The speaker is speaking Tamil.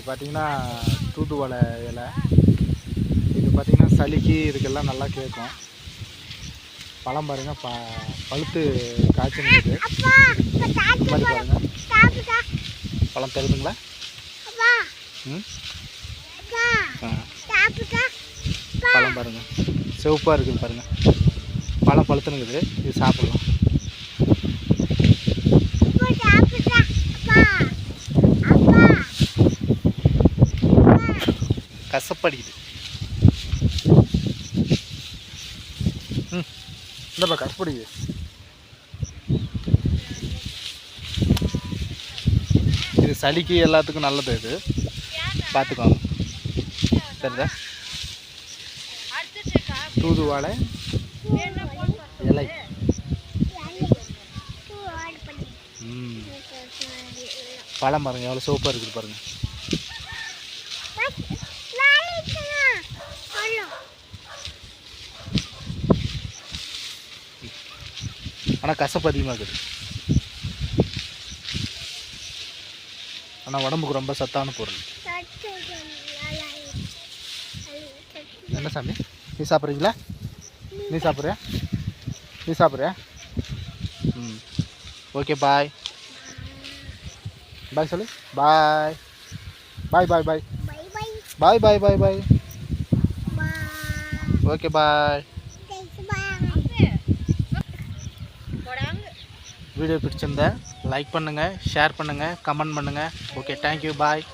இது பார்த்தீங்கன்னா தூதுவளை இலை. இது பார்த்தீங்கன்னா சளிக்கு இதுக்கெல்லாம் நல்லா கேட்கும் பழம் பாருங்க ப பழுத்து காய்ச்சி நிற்குது இந்த மாதிரி பாருங்க. சாப்பிட்டா. பழம் தருதுங்களா ம்? பழம் பாருங்க. சிவப்பாக இருக்குது பாருங்க. பழம் பழுத்துனுக்குது இது சாப்பிடலாம். கசப்படிக்குது ம் இந்தப்பா கசப்படிக்குது இது சளிக்கு எல்லாத்துக்கும் நல்லது இது பார்த்துக்கோங்க சரிதா தூதுவாழை இலை பழம் பாருங்க எவ்வளோ சோப்பாக இருக்குது பாருங்கள் ஆனால் கசப்பு அதிகமாக இருக்குது. ஆனால் உடம்புக்கு ரொம்ப சத்தான பொருள். என்ன சாமி? நீ சாப்பிட்றீங்களா? நீ சாப்பிட்றியா? நீ சாப்பிட்றியா? ம். ஓகே பாய் பாய் சொல்லு. Bye bye bye bye bye bye bye bye okay bye video பிடிச்சிருந்தா லைக் பண்ணுங்கள் ஷேர் பண்ணுங்கள் கமெண்ட் பண்ணுங்கள் ஓகே தேங்க்யூ பாய்